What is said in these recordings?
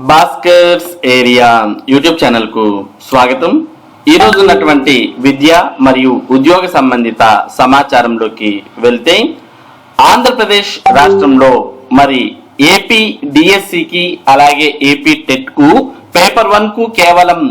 Bhaskar's area YouTube ఛానల్కు స్వాగతం. ఈ ఉన్నటువంటి విద్య మరియు ఉద్యోగ సంబంధిత సమాచారంలోకి వెళ్తే ఆంధ్రప్రదేశ్ రాష్ట్రంలో మరి ఏపీ డిఎస్సికి అలాగే ఏపీ టెట్కు పేపర్ వన్కు కేవలం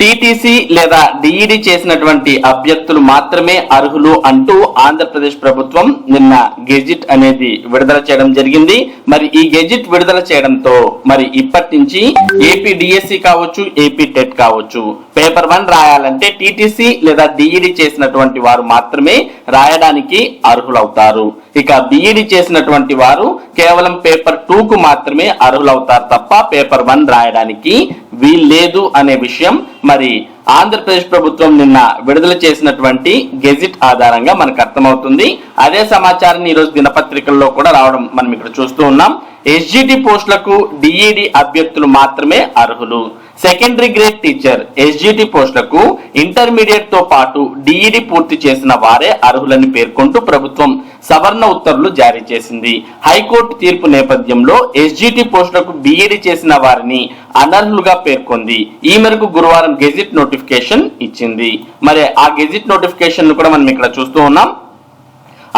టీటీసీ లేదా డిఈడి చేసినటువంటి అభ్యర్థులు మాత్రమే అర్హులు అంటూ ఆంధ్రప్రదేశ్ ప్రభుత్వం నిన్న గెజిట్ అనేది విడుదల చేయడం జరిగింది. మరి ఈ గెజిట్ విడుదల చేయడంతో మరి ఇప్పటి నుంచి ఏపీ డిఎస్సి కావచ్చు ఏపీ టెట్ కావచ్చు పేపర్ వన్ రాయాలంటే టీటీసీ లేదా డిఈడి చేసినటువంటి వారు మాత్రమే రాయడానికి అర్హులవుతారు. ఇక బిఈడి చేసినటువంటి వారు కేవలం పేపర్ టూకు మాత్రమే అర్హులవుతారు తప్ప పేపర్ వన్ రాయడానికి వీల్లేదు అనే విషయం మరి ఆంధ్రప్రదేశ్ ప్రభుత్వం నిన్న విడుదల చేసినటువంటి గెజిట్ ఆధారంగా మనకు అర్థమవుతుంది. అదే సమాచారాన్ని ఈరోజు దినపత్రికల్లో కూడా రావడం మనం ఇక్కడ చూస్తూ ఉన్నాం. ఎస్జిటి పోస్టులకు డిఈడి అభ్యర్థులు మాత్రమే అర్హులు. సెకండరీ గ్రేడ్ టీచర్ ఎస్జిటి పోస్టులకు ఇంటర్మీడియట్తో పాటు డిఈడి పూర్తి చేసిన వారే అర్హులని పేర్కొంటూ ప్రభుత్వం సవర్ణ ఉత్తర్వులు జారీ చేసింది. హైకోర్టు తీర్పు నేపథ్యంలో ఎస్జిటి పోస్టులకు బీఈడి చేసిన వారిని అనర్హులుగా పేర్కొంది. ఈ మేరకు గురువారం గెజిట్ నోటిఫికేషన్ ఇచ్చింది. మరి ఆ గెజిట్ నోటిఫికేషన్ కూడా మనం ఇక్కడ చూస్తూ ఉన్నాం.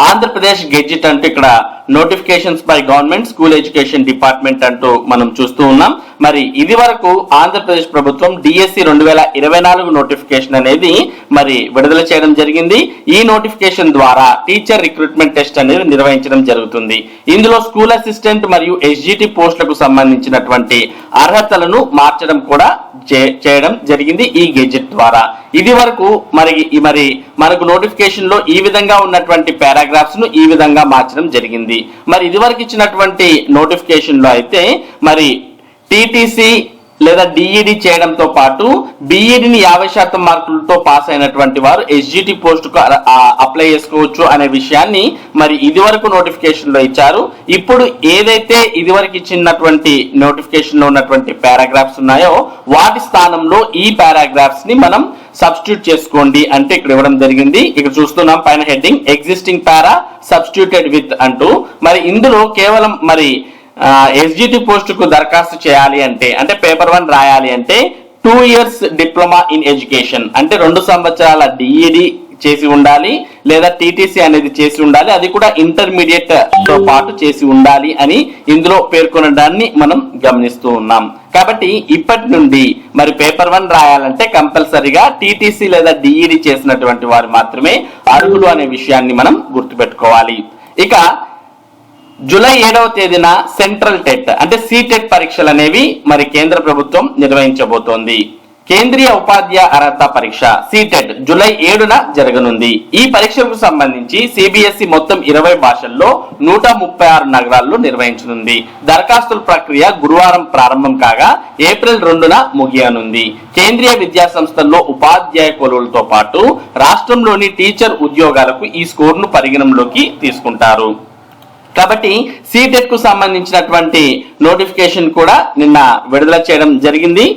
ఆంధ్రప్రదేశ్ గెజిట్ అంటే ఇక్కడ notifications by government school education department అంటూ మనం చూస్తూ ఉన్నాం. మరి ఇది వరకు ఆంధ్రప్రదేశ్ ప్రభుత్వం డిఎస్సి రెండు వేల ఇరవై నాలుగు నోటిఫికేషన్ అనేది మరి విడుదల చేయడం జరిగింది. ఈ నోటిఫికేషన్ ద్వారా టీచర్ రిక్రూట్మెంట్ టెస్ట్ అనేది నిర్వహించడం జరుగుతుంది. ఇందులో స్కూల్ అసిస్టెంట్ మరియు ఎస్జిటి పోస్టులకు సంబంధించినటువంటి అర్హతలను మార్చడం కూడా చే- చేయడం జరిగింది ఈ గెజెట్ ద్వారా. ఇది వరకు మరి మరి మనకు నోటిఫికేషన్లో ఈ విధంగా ఉన్నటువంటి పారాగ్రాఫ్స్ను ఈ విధంగా మార్చడం జరిగింది. మరి ఇదివరకు ఇచ్చినటువంటి నోటిఫికేషన్లో అయితే మరి టీటీసీ లేదా డిఈడి చేయడంతో పాటు బీఈడిని యాభై శాతం మార్కులతో పాస్ అయినటువంటి వారు ఎస్జిటి పోస్టుకు అప్లై చేసుకోవచ్చు అనే విషయాన్ని మరి ఇదివరకు నోటిఫికేషన్లో ఇచ్చారు. ఇప్పుడు ఏదైతే ఇదివరకు ఇచ్చినటువంటి నోటిఫికేషన్లో ఉన్నటువంటి పారాగ్రాఫ్స్ ఉన్నాయో వాటి స్థానంలో ఈ పారాగ్రాఫ్స్ని మనం సబ్స్టిట్యూట్ చేసుకోండి అంటే ఇక్కడ ఇవ్వడం జరిగింది. ఇక్కడ చూస్తున్నాం పైన heading. Existing para substituted with అంటూ. మరి ఇందులో కేవలం మరి ఎస్జిటి పోస్టుకు దరఖాస్తు చేయాలి అంటే అంటే పేపర్ వన్ రాయాలి అంటే two years diploma in education అంటే రెండు సంవత్సరాల డిఈడి చేసి ఉండాలి లేదా టీటీసీ అనేది చేసి ఉండాలి. అది కూడా ఇంటర్మీడియట్తో పాటు చేసి ఉండాలి అని ఇందులో పేర్కొనడాన్ని మనం గమనిస్తూ ఉన్నాం. కాబట్టి ఇప్పటి నుండి మరి పేపర్ వన్ రాయాలంటే కంపల్సరీగా టీటీసీ లేదా డిఈడి చేసినటువంటి వారు మాత్రమే అర్హులు అనే విషయాన్ని మనం గుర్తుపెట్టుకోవాలి. ఇక జూలై ఏడవ తేదీన సెంట్రల్ టెట్ అంటే సిటెట్ పరీక్షలు అనేవి మరి కేంద్ర ప్రభుత్వం నిర్వహించబోతోంది. కేంద్రీయ ఉపాధ్యాయ అర్హత పరీక్ష సీటెట్ జూలై ఏడున జరగనుంది. ఈ పరీక్షకు సంబంధించి సిబిఎస్ఈ మొత్తం ఇరవై భాషల్లో నూట ముప్పై ఆరు నగరాల్లో నిర్వహించనుంది. దరఖాస్తుల ప్రక్రియ గురువారం ప్రారంభం కాగా ఏప్రిల్ రెండున ముగియనుంది. కేంద్రీయ విద్యా సంస్థల్లో ఉపాధ్యాయ కొలువులతో పాటు రాష్ట్రంలోని టీచర్ ఉద్యోగాలకు ఈ స్కోర్ను పరిగణంలోకి తీసుకుంటారు. కాబట్టి సీటెట్కు సంబంధించినటువంటి నోటిఫికేషన్ కూడా నిన్న విడుదల చేయడం జరిగింది.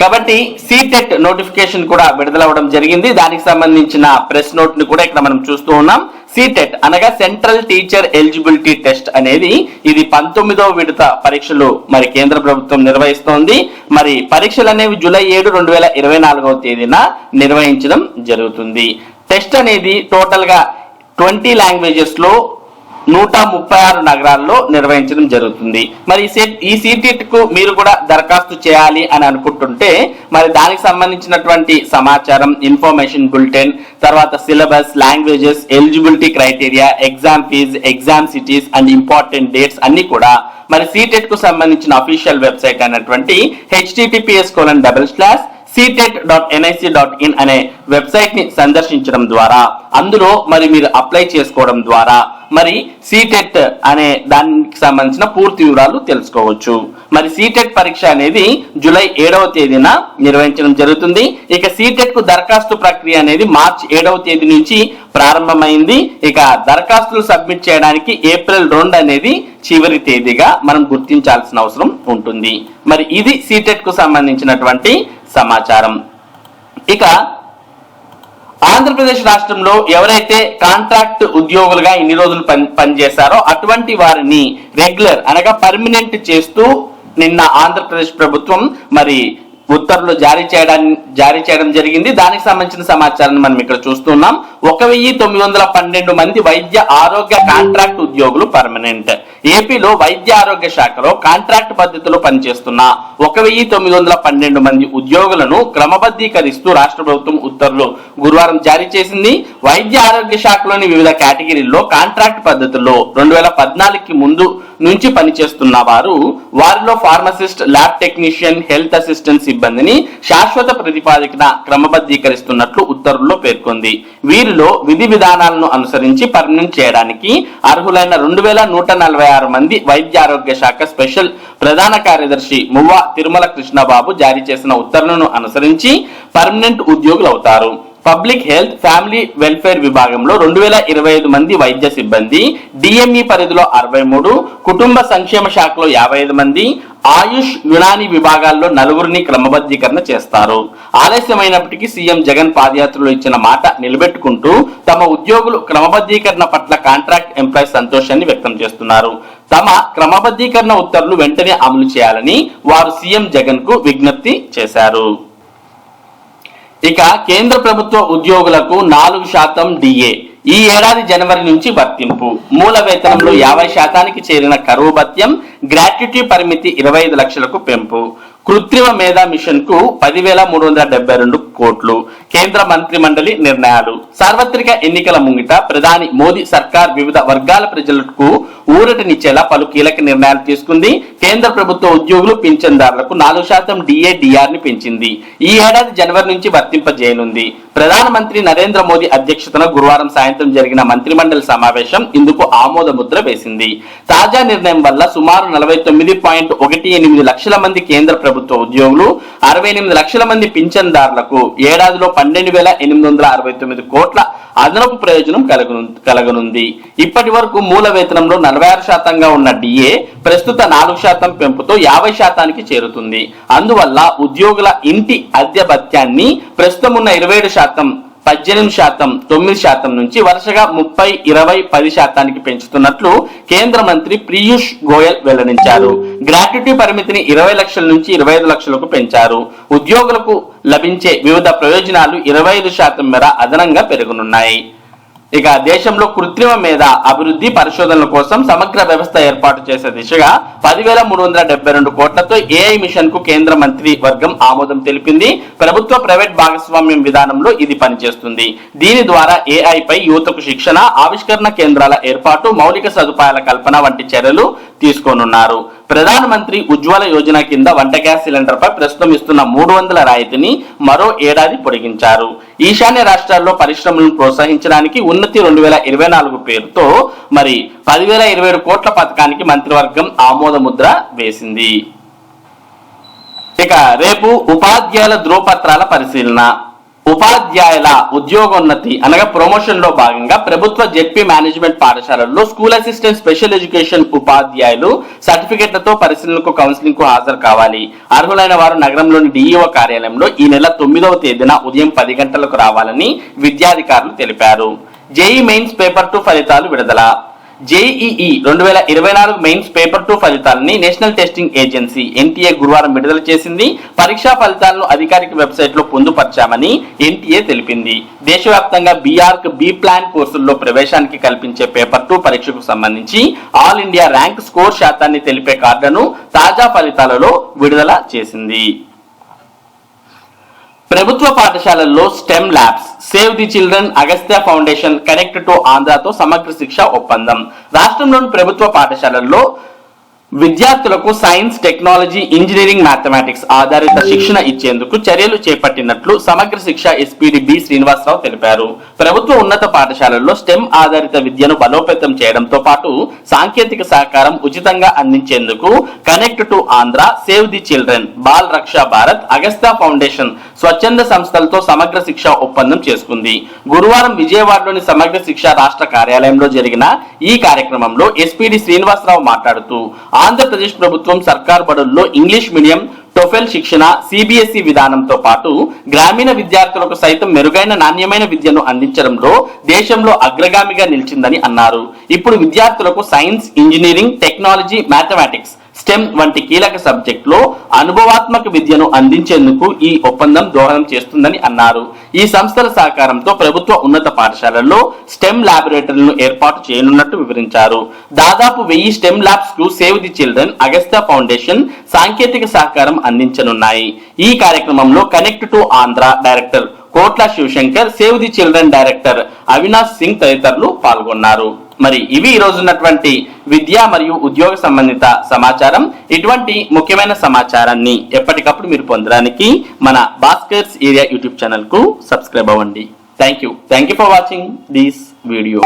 కాబట్టి సీటెట్ నోటిఫికేషన్ కూడా విడుదలవ్వడం జరిగింది. దానికి సంబంధించిన ప్రెస్ నోట్ని కూడా ఇక్కడ మనం చూస్తూ ఉన్నాం. సీటెట్ అనగా సెంట్రల్ టీచర్ ఎలిజిబిలిటీ టెస్ట్ అనేది ఇది పంతొమ్మిదవ విడత పరీక్షలు మరి కేంద్ర ప్రభుత్వం నిర్వహిస్తోంది. మరి పరీక్షలు అనేవి జూలై ఏడు రెండు వేల ఇరవై నాలుగవ తేదీన నిర్వహించడం జరుగుతుంది. టెస్ట్ అనేది టోటల్గా ట్వంటీ లాంగ్వేజెస్లో నూట ముప్పై ఆరు నగరాల్లో నిర్వహించడం జరుగుతుంది. మరి ఈ ఈ సీటెట్కు మీరు కూడా దరఖాస్తు చేయాలి అని అనుకుంటుంటే మరి దానికి సంబంధించినటువంటి సమాచారం ఇన్ఫర్మేషన్ బులెటిన్ తర్వాత syllabus languages eligibility criteria exam fee exam cities and important dates అన్ని కూడా మరి సీటెట్కు సంబంధించిన అఫీషియల్ వెబ్సైట్ అయినటువంటి HTTPS colon double slash CTET dot NIC dot in అనే వెబ్సైట్ని సందర్శించడం ద్వారా అందులో మరి మీరు అప్లై చేసుకోవడం ద్వారా మరి సీటెట్ అనే దానికి సంబంధించిన పూర్తి వివరాలు తెలుసుకోవచ్చు. మరి సీటెట్ పరీక్ష అనేది జూలై ఏడవ తేదీన నిర్వహించడం జరుగుతుంది. ఇక సీటెట్కు దరఖాస్తు ప్రక్రియ అనేది మార్చ్ ఏడవ తేదీ నుంచి ప్రారంభమైంది. ఇక దరఖాస్తులు సబ్మిట్ చేయడానికి ఏప్రిల్ రెండు అనేది చివరి తేదీగా మనం గుర్తించాల్సిన అవసరం ఉంటుంది. మరి ఇది సీటెట్కు సంబంధించినటువంటి సమాచారం. ఇక ఆంధ్రప్రదేశ్ రాష్ట్రంలో ఎవరైతే కాంట్రాక్ట్ ఉద్యోగులుగా ఇన్ని రోజులు పని పనిచేశారో అటువంటి వారిని రెగ్యులర్ అనగా పర్మనెంట్ చేస్తూ నిన్న ఆంధ్రప్రదేశ్ ప్రభుత్వం మరి ఉత్తర్వులు జారీ చేయడాన్ని జారీ చేయడం జరిగింది. దానికి సంబంధించిన సమాచారాన్ని మనం ఇక్కడ చూస్తున్నాం. ఒక వెయ్యి తొమ్మిది వందల పన్నెండు మంది వైద్య ఆరోగ్య కాంట్రాక్ట్ ఉద్యోగులు పర్మనెంట్. ఏపీలో వైద్య ఆరోగ్య శాఖలో కాంట్రాక్ట్ పద్ధతిలో పనిచేస్తున్న ఒక వెయ్యి తొమ్మిది వందల పన్నెండు మంది ఉద్యోగులను క్రమబద్ధీకరిస్తూ రాష్ట్ర ప్రభుత్వం ఉత్తర్వులు గురువారం జారీ చేసింది. వైద్య ఆరోగ్య శాఖలోని వివిధ కేటగిరీల్లో కాంట్రాక్ట్ పద్ధతుల్లో రెండు వేల పద్నాలుగుకి ముందు నుంచి పనిచేస్తున్న వారు వారిలో pharmacist lab technician health assistant సిబ్బందిని శాశ్వత ప్రతిపాదికన క్రమబద్ధీకరిస్తున్నట్లు ఉత్తర్వుల్లో పేర్కొంది. వీరిలో విధి విధానాలను అనుసరించి పర్మనెంట్ చేయడానికి అర్హులైన రెండు వేల నూట నలభై ఆరు మంది వైద్య ఆరోగ్య శాఖ స్పెషల్ ప్రధాన కార్యదర్శి మువ్వ తిరుమల కృష్ణబాబు జారీ చేసిన ఉత్తర్వులను అనుసరించి పర్మనెంట్ ఉద్యోగులు అవుతారు. పబ్లిక్ హెల్త్ ఫ్యామిలీ వెల్ఫేర్ విభాగంలో రెండు వేల ఇరవై ఐదు మంది వైద్య సిబ్బంది డిఎంఈ పరిధిలో అరవై మూడు కుటుంబ సంక్షేమ శాఖలో యాభై ఐదు మంది ఆయుష్ యునాని విభాగాల్లో నలుగురిని క్రమబద్ధీకరణ చేస్తారు. ఆలస్యమైనప్పటికీ సీఎం జగన్ పాదయాత్రలో ఇచ్చిన మాట నిలబెట్టుకుంటూ తమ ఉద్యోగులు క్రమబద్ధీకరణ పట్ల కాంట్రాక్ట్ ఎంప్లాయీ సంతోషాన్ని వ్యక్తం చేస్తున్నారు. తమ క్రమబద్ధీకరణ ఉత్తర్వులు వెంటనే అమలు చేయాలని వారు సీఎం జగన్కు విజ్ఞప్తి చేశారు. ఇక కేంద్ర ప్రభుత్వ ఉద్యోగులకు నాలుగు శాతం డిఏ. ఈ ఏడాది జనవరి నుంచి వర్తింపు. మూల వేతనంలో యాభై శాతానికి చేరిన కరువు భత్యం గ్రాట్యుటీ పరిమితి ఇరవై ఐదు లక్షలకు పెంపు. కృత్రిమ మేధా మిషన్కు పదివేల మూడు వందల డెబ్బై రెండు కోట్లు. కేంద్ర మంత్రి మండలి నిర్ణయాలు. సార్వత్రిక ఎన్నికల ముంగిట ప్రధాని మోదీ సర్కార్ వివిధ వర్గాల ప్రజలకు ఊరటనిచ్చేలా పలు కీలక నిర్ణయాలు తీసుకుంది. కేంద్ర ప్రభుత్వ ఉద్యోగులు పింఛన్దారులకు నాలుగు శాతం డిఏ ని పెంచింది. ఈ ఏడాది జనవరి నుంచి వర్తింపజేయనుంది. ప్రధానమంత్రి నరేంద్ర మోదీ అధ్యక్షతన గురువారం సాయంత్రం జరిగిన మంత్రిమండలి సమావేశం ఇందుకు ఆమోద ముద్ర వేసింది. తాజా నిర్ణయం వల్ల సుమారు నలభై తొమ్మిది పాయింట్ ఒకటి ఎనిమిది లక్షల మంది కేంద్ర ప్రభుత్వ ఉద్యోగులు అరవై ఎనిమిది లక్షల మంది పింఛన్దారులకు ఏడాదిలో పన్నెండు వేల ఎనిమిది వందల అరవై తొమ్మిది కోట్ల అదనపు ప్రయోజనం కలగను కలగనుంది. ఇప్పటి వరకు మూల వేతనంలో నలభై ఆరు శాతంగా ఉన్న డిఏ ప్రస్తుత నాలుగు శాతం పెంపుతో యాభై శాతానికి చేరుతుంది. అందువల్ల ఉద్యోగుల ఇంటి అద్దె భత్యాన్ని ప్రస్తుతం ఉన్న ఇరవై ఏడు శాతం పద్దెనిమిది శాతం తొమ్మిది శాతం నుంచి వరుసగా ముప్పై ఇరవై పది శాతానికి పెంచుతున్నట్లు కేంద్ర మంత్రి పీయూష్ గోయల్ వెల్లడించారు. గ్రాట్యుటీ పరిమితిని ఇరవై లక్షల నుంచి ఇరవై ఐదు లక్షలకు పెంచారు. ఉద్యోగులకు లభించే వివిధ ప్రయోజనాలు ఇరవై ఐదు శాతం మేర అదనంగా పెరగనున్నాయి. ఇక దేశంలో కృత్రిమ మీద అభివృద్ధి పరిశోధనల కోసం సమగ్ర వ్యవస్థ ఏర్పాటు చేసే దిశగా పదివేల మూడు వందల డెబ్బై రెండు కోట్లతో ఏఐ మిషన్కు కేంద్ర మంత్రి వర్గం ఆమోదం తెలిపింది. ప్రభుత్వ ప్రైవేట్ భాగస్వామ్యం విధానంలో ఇది పనిచేస్తుంది. దీని ద్వారా ఏఐ పై యువతకు శిక్షణ ఆవిష్కరణ కేంద్రాల ఏర్పాటు మౌలిక సదుపాయాల కల్పన వంటి చర్యలు తీసుకోనున్నారు. ప్రధానమంత్రి ఉజ్వల యోజన కింద వంట గ్యాస్ సిలిండర్ పై ప్రస్తుతం ఇస్తున్న మూడు వందల రాయితీని మరో ఏడాది పొడిగించారు. ఈశాన్య రాష్ట్రాల్లో పరిశ్రమలను ప్రోత్సహించడానికి ఉన్నతి రెండు వేల ఇరవై నాలుగు పేరుతో మరి పదివేల ఇరవై ఏడు కోట్ల పథకానికి మంత్రివర్గం ఆమోద ముద్ర వేసింది. ఇక రేపు ఉపాధ్యాయుల ధ్రువపత్రాల పరిశీలన. ఉపాధ్యాయుల ఉద్యోగోన్నతి అనగా ప్రమోషన్లో భాగంగా ప్రభుత్వ జెడ్పీ మేనేజ్మెంట్ పాఠశాలల్లో స్కూల్ అసిస్టెంట్ స్పెషల్ ఎడ్యుకేషన్ ఉపాధ్యాయులు సర్టిఫికెట్లతో పరిశీలనకు కౌన్సిలింగ్కు హాజరు కావాలి. అర్హులైన వారు నగరంలోని డిఈఓ కార్యాలయంలో ఈ నెల తొమ్మిదవ తేదీన ఉదయం పది గంటలకు రావాలని విద్యాధికారులు తెలిపారు. జేఈ మెయిన్స్ పేపర్ టు ఫలితాలు విడుదల జేఈఈ రెండు వేల ఇరవై నాలుగు మెయిన్స్ పేపర్ టూ ఫలితాలని నేషనల్ టెస్టింగ్ ఏజెన్సీ ఎన్టీఏ గురువారం విడుదల చేసింది. పరీక్షా ఫలితాలను అధికారిక వెబ్సైట్లో ఎన్టీఏ తెలిపింది. దేశవ్యాప్తంగా బీఆర్క్ బి ప్లాన్ కోర్సుల్లో ప్రవేశానికి కల్పించే పేపర్ టూ పరీక్షకు సంబంధించి ఆల్ ఇండియా ర్యాంక్ స్కోర్ శాతాన్ని తెలిపే కార్డును తాజా ఫలితాలలో విడుదల చేసింది. ప్రభుత్వ పాఠశాలల్లో STEM labs save the children Agastya foundation connect to ఆంధ్రతో Samagra Shiksha ఒప్పందం. రాష్ట్రంలోని ప్రభుత్వ పాఠశాలల్లో విద్యార్థులకు సైన్స్ టెక్నాలజీ ఇంజనీరింగ్ మ్యాథమెటిక్స్ ఆధారిత శిక్షణ ఇచ్చేందుకు చర్యలు చేపట్టినట్లు సమగ్ర శిక్ష ఎస్పీడి బి శ్రీనివాసరావు తెలిపారు. ప్రభుత్వ ఉన్నత పాఠశాలల్లో స్టెమ్ ఆధారిత విద్యను బలోపేతం చేయడంతో పాటు సాంకేతిక సహకారం ఉచితంగా అందించేందుకు connect to Andhra save the children Bal Raksha Bharat Agastya foundation స్వచ్ఛంద సంస్థలతో సమగ్ర శిక్ష ఒప్పందం చేసుకుంది. గురువారం విజయవాడలోని సమగ్ర శిక్ష రాష్ట్ర కార్యాలయంలో జరిగిన ఈ కార్యక్రమంలో ఎస్పీడి శ్రీనివాసరావు మాట్లాడుతూ ఆంధ్రప్రదేశ్ ప్రభుత్వం సర్కార్ బడుల్లో ఇంగ్లీష్ మీడియం టొఫెల్ టోఫెల్ శిక్షణ సిబిఎస్ఈ విధానంతో పాటు గ్రామీణ విద్యార్థులకు సైతం మెరుగైన నాణ్యమైన విద్యను అందించడంలో దేశంలో అగ్రగామిగా నిలిచిందని అన్నారు. ఇప్పుడు విద్యార్థులకు science engineering technology mathematics STEM వంటి కీలక సబ్జెక్టులో అనుభవాత్మక విద్యను అందించేందుకు ఈ ఒప్పందం దోహదం చేస్తుందని అన్నారు. ఈ సంస్థల సహకారంతో ప్రభుత్వ ఉన్నత పాఠశాలల్లో స్టెమ్ ల్యాబొరేటరీలను ఏర్పాటు చేయనున్నట్టు వివరించారు. దాదాపు వెయ్యి STEM ల్యాబ్స్కు save the children Agastya foundation సాంకేతిక సహకారం అందించనున్నాయి. ఈ కార్యక్రమంలో connect to Andhra director Kotla Sivasankar save the children director Avinash Singh తదితరులు పాల్గొన్నారు. మరి ఇవి ఈ రోజు ఉన్నటువంటి విద్య మరియు ఉద్యోగ సంబంధిత సమాచారం. ఇటువంటి ముఖ్యమైన సమాచారాన్ని ఎప్పటికప్పుడు మీరు పొందడానికి మన భాస్కర్స్ ఏరియా యూట్యూబ్ ఛానల్కు సబ్స్క్రైబ్ అవ్వండి. Thank you. Thank you for watching this video.